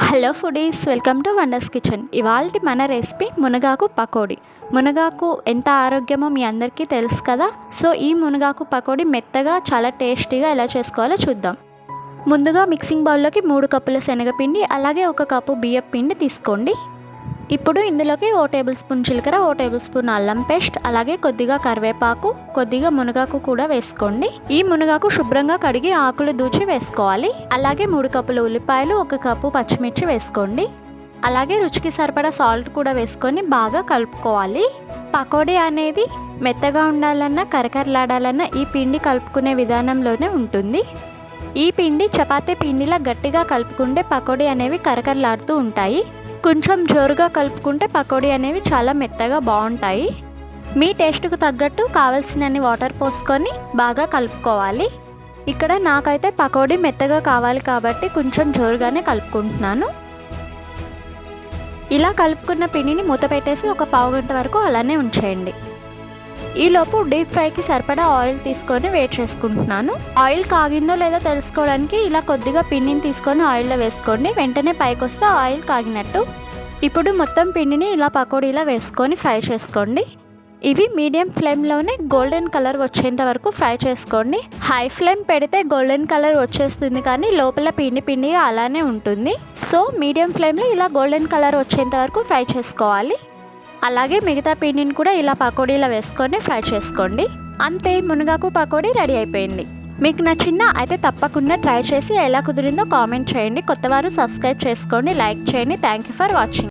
Hello foodies welcome to wonders kitchen. ఇవాళ మన recipe మునగాకు పకోడీ. మునగాకు ఎంత ఆరోగ్యమో మీ అందరికీ తెలుసు కదా? సో ఈ మునగాకు పకోడీ మెత్తగా చాలా టేస్టీగా ఎలా చేసుకోవాలో చూద్దాం. ముందుగా మిక్సింగ్ బౌల్లోకి మూడు కప్పుల శనగపిండి అలాగే ఒక కప్పు బియ్యం పిండి తీసుకోండి. ఇప్పుడు ఇందులోకి ఓ టేబుల్ స్పూన్ జీలకర్ర ఓ టేబుల్ స్పూన్ అల్లం పేస్ట్ అలాగే కొద్దిగా కరివేపాకు కొద్దిగా మునగాకు కూడా వేసుకోండి. ఈ మునగాకు శుభ్రంగా కడిగి ఆకులు దూచి వేసుకోవాలి. అలాగే మూడు కప్పులు ఉల్లిపాయలు ఒక కప్పు పచ్చిమిర్చి వేసుకోండి. అలాగే రుచికి సరిపడా సాల్ట్ కూడా వేసుకొని బాగా కలుపుకోవాలి. పకోడీ అనేది మెత్తగా ఉండాలన్నా కరకరలాడాలన్నా ఈ పిండి కలుపుకునే విధానంలోనే ఉంటుంది. ఈ పిండి చపాతీ పిండిలా గట్టిగా కలుపుకుంటే పకోడీ అనేవి కరకరలాడుతూ ఉంటాయి. కొంచెం జోరుగా కలుపుకుంటే పకోడీ అనేవి చాలా మెత్తగా బాగుంటాయి. మీ టేస్ట్కు తగ్గట్టు కావాల్సినన్ని వాటర్ పోసుకొని బాగా కలుపుకోవాలి. ఇక్కడ నాకైతే పకోడీ మెత్తగా కావాలి కాబట్టి కొంచెం జోరుగానే కలుపుకుంటున్నాను. ఇలా కలుపుకున్న పిండిని మూత పెట్టేసి ఒక పావు గంట వరకు అలానే ఉంచేయండి. ఈలోపు డీప్ ఫ్రైకి సరిపడా ఆయిల్ తీసుకొని వేట్ చేసుకుంటున్నాను. ఆయిల్ కాగిందో లేదో తెలుసుకోవడానికి ఇలా కొద్దిగా పిండిని తీసుకొని ఆయిల్లో వేసుకోండి. వెంటనే పైకి వస్తే ఆయిల్ కాగినట్టు. ఇప్పుడు మొత్తం పిండిని ఇలా పకోడీలా వేసుకొని ఫ్రై చేసుకోండి. ఇవి మీడియం ఫ్లేమ్లోనే గోల్డెన్ కలర్ వచ్చేంత వరకు ఫ్రై చేసుకోండి. హై ఫ్లేమ్ పెడితే గోల్డెన్ కలర్ వచ్చేస్తుంది కానీ లోపల పిండి పిండి అలానే ఉంటుంది. సో మీడియం ఫ్లేమ్లో ఇలా గోల్డెన్ కలర్ వచ్చేంత వరకు ఫ్రై చేసుకోవాలి. అలాగే మిగతా పిండిని కూడా ఇలా పకోడీలో వేసుకొని ఫ్రై చేసుకోండి. అంతే మునగాకు పకోడీ రెడీ అయిపోయింది. మీకు నచ్చిందా అయితే తప్పకుండా ట్రై చేసి ఎలా కుదిరిందో కామెంట్ చేయండి. కొత్తవారు సబ్స్క్రైబ్ చేసుకోండి లైక్ చేయండి. Thank you for watching.